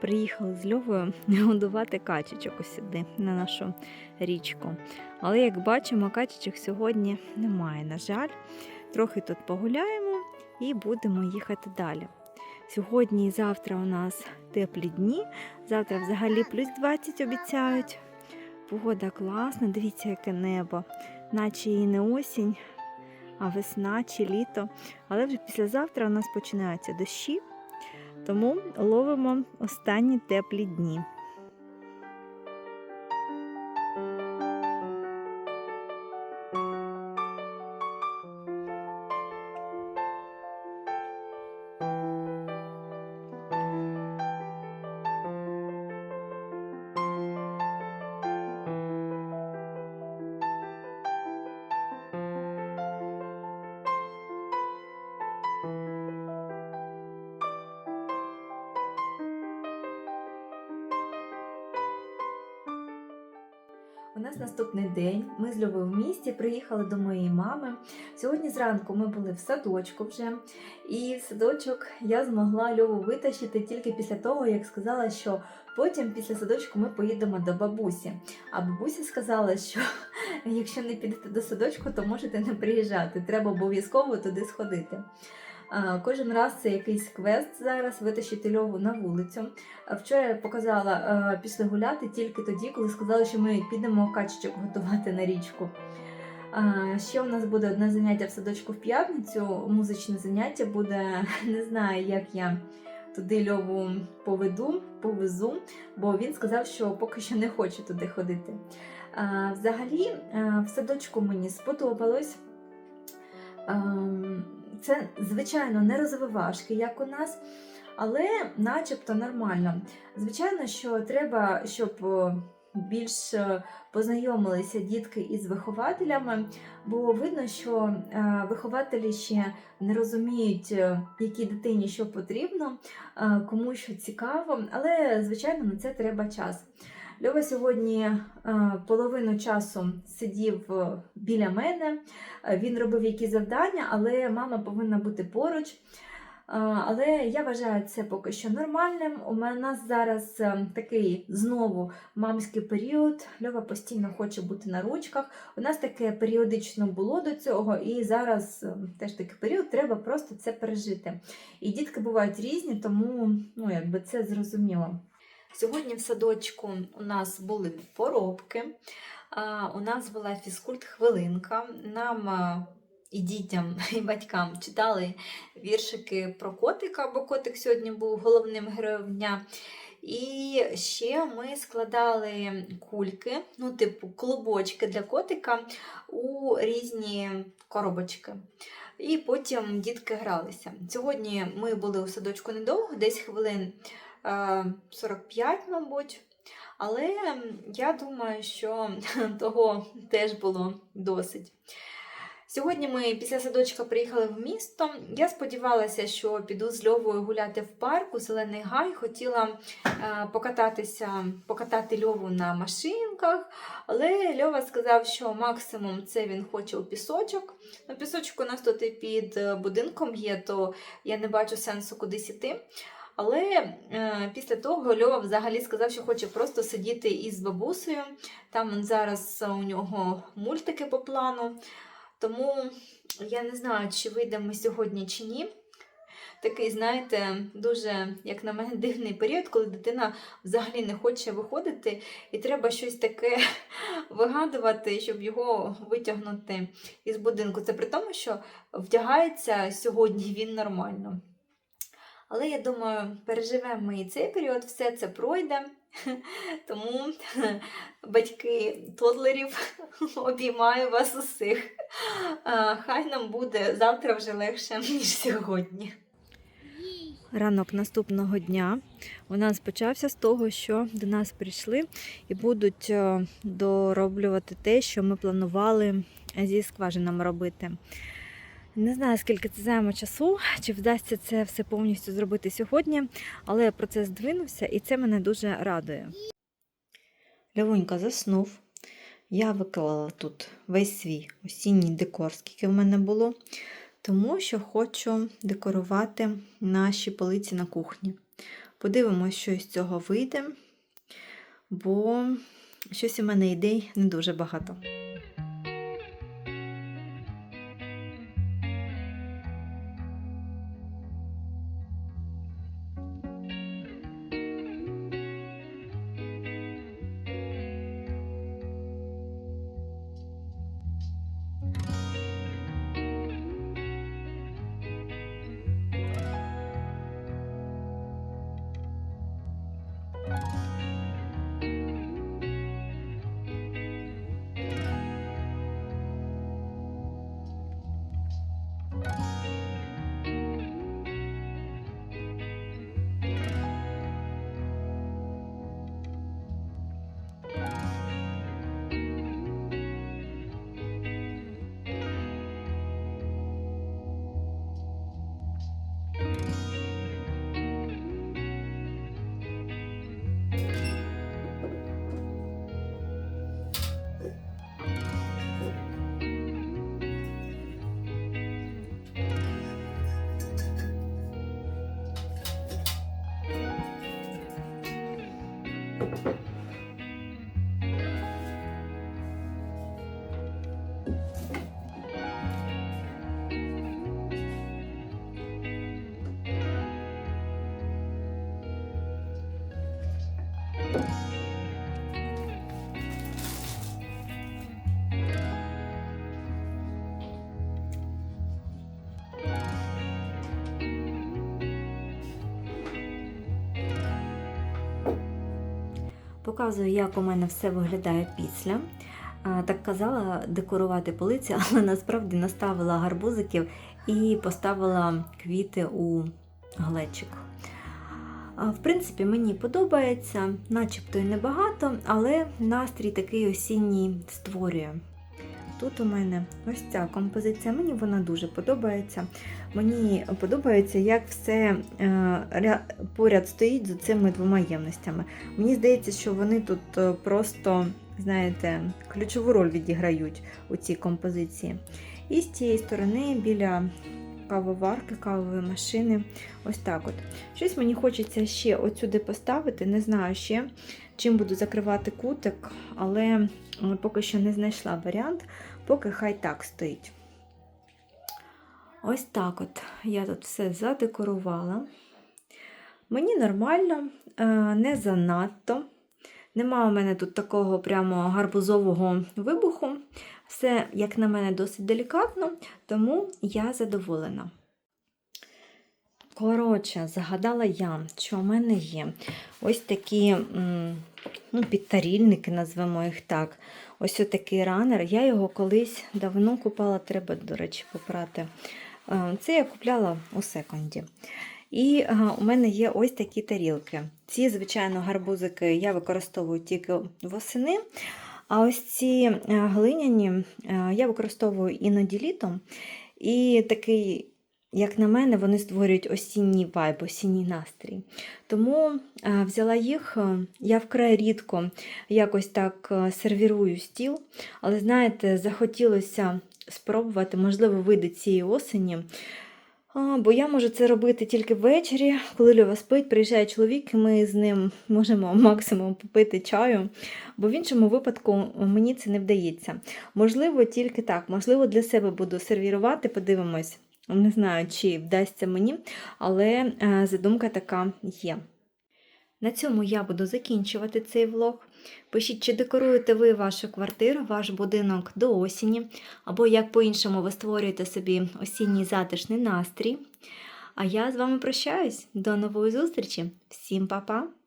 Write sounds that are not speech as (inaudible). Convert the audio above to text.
приїхали з Льовою (laughs) годувати качечок ось сюди, на нашу річку. Але як бачимо, качечок сьогодні немає, на жаль. Трохи тут погуляємо і будемо їхати далі. Сьогодні і завтра у нас теплі дні. Завтра взагалі плюс 20 обіцяють. Погода класна, дивіться, яке небо, наче і не осінь, а весна чи літо. Але вже післязавтра у нас починаються дощі, тому ловимо останні теплі дні. У нас наступний день. Ми з Львою в місті приїхали до моєї мами. Сьогодні зранку ми були в садочку вже, і в садочок я змогла Льову витащити тільки після того, як сказала, що потім після садочку ми поїдемо до бабусі. А бабуся сказала, що (laughs) якщо не підете до садочку, то можете не приїжджати. Треба обов'язково туди сходити. Кожен раз це якийсь квест зараз витащити льову на вулицю. Вчора я показала, пішли гуляти тільки тоді, коли сказали, що ми підемо качечок готувати на річку. Ще у нас буде одне заняття в садочку в п'ятницю. Музичне заняття буде, (laughs) не знаю, як я туди льову поведу, повезу, бо він сказав, що поки що не хоче туди ходити. Взагалі, в садочку мені сподобалось. Це, звичайно, не розвивашки, як у нас, але начебто нормально. Звичайно, що треба, щоб більш е, познайомилися дітки із вихователями, бо видно, що е, вихователі ще не розуміють, е, якій дитині що потрібно, кому що цікаво, але, звичайно, на це треба час. Льова сьогодні е, половину часу сидів е, біля мене. Е, Він робив якісь завдання, але мама повинна бути поруч. Але я вважаю це поки що нормальним. У нас зараз такий знову мамський період. Льова постійно хоче бути на ручках. У нас таке періодично було до цього, і зараз теж такий період, треба просто це пережити. І дітки бувають різні, тому ну, якби це зрозуміло. Сьогодні в садочку у нас були поробки, у нас була фізкульт-хвилинка. Нам і дітям, (laughs) і батькам читали віршики про котика, бо котик сьогодні був головним героєм дня. І ще ми складали кульки, ну, типу клубочки для котика у різні коробочки. І потім дітки гралися. Сьогодні ми були у садочку недовго, десь хвилин 45, мабуть. Але я думаю, що (laughs) того теж було досить. Сьогодні ми після садочка приїхали в місто. Я сподівалася, що піду з Льовою гуляти в парку, зелений гай. Хотіла е, покататися, покатати Льову на машинках, але Льова сказав, що максимум це він хоче у пісочок. Ну, пісочок у нас тут і під е, будинком є, то я не бачу сенсу кудись іти. Але е, після того Льова взагалі сказав, що хоче просто сидіти із бабусею. Там зараз у нього мультики по плану. Тому я не знаю, чи вийдемо сьогодні чи ні. Такий, знаєте, дуже, як на мене, дивний період, коли дитина взагалі не хоче виходити, і треба щось таке (laughs) вигадувати, щоб його витягнути із будинку. Це при тому, що вдягається сьогодні він нормально. Але я думаю, переживемо ми і цей період, все це пройде. (laughs) Тому (laughs) батьки тодлерів (laughs) обіймаю вас усіх. Хай нам буде завтра вже легше, ніж сьогодні. Ранок наступного дня у нас почався з того, що до нас прийшли і будуть е, дороблювати те, що ми планували зі скважинами робити. Не знаю, скільки це займе часу, чи вдасться це все повністю зробити сьогодні, але процес здвинувся і це мене дуже радує. Лявунька заснув. Я виклала тут весь свій осінній декор, скільки в мене було, тому що хочу декорувати наші полиці на кухні. Подивимось, що з цього вийде, бо щось у мене ідей не дуже багато. Показую, як у мене все виглядає після. Так казала декорувати полиці, (laughs) але насправді наставила гарбузиків і поставила квіти у глечик. В принципі, мені подобається, начебто і небагато, але настрій такий осінній створює. Тут у мене ось ця композиція, мені вона дуже подобається. Мені подобається, як все е, поряд стоїть з цими двома ємностями. Мені здається, що вони тут е, просто, знаєте, ключову роль відіграють у цій композиції. І з цієї сторони, біля кавоварки, кавової машини, ось так от. Щось мені хочеться ще отсюди поставити, не знаю ще, чим буду закривати кутик, але поки що не знайшла варіант, поки хай так стоїть. Ось так от я тут все задекорувала. Мені нормально, е, не занадто. Нема у мене тут такого прямо гарбузового вибуху. Все, як на мене, досить делікатно, тому я задоволена. Коротше, загадала я, що в мене є ось такі ну, підтарільники, назвемо їх так. Ось такий ранер. Я його колись давно купала, треба, до речі, попрати. Е, Це я купляла у секонді. І е, у мене є ось такі тарілки. Ці, звичайно, гарбузики я використовую тільки восени. А ось ці е, глиняні е, я використовую іноді літом. І такий, як на мене, вони створюють осінній вайб, осінній настрій. Тому е, взяла їх, я вкрай рідко якось так сервірую стіл, але знаєте, захотілося спробувати, можливо, вийде цієї осені. Бо я можу це робити тільки ввечері, коли Льова спить, приїжджає чоловік, і ми з ним можемо (laughs) максимум попити чаю, бо в іншому випадку мені це не вдається. Можливо, тільки так, можливо, для себе буду сервірувати, подивимось. Не знаю, чи вдасться мені, але е, задумка така є. На цьому я буду закінчувати цей влог. Пишіть, чи декоруєте ви вашу квартиру, ваш будинок до осені, або як по-іншому ви створюєте собі осінній затишний настрій. А я з вами прощаюсь. До нової зустрічі. Всім па-па!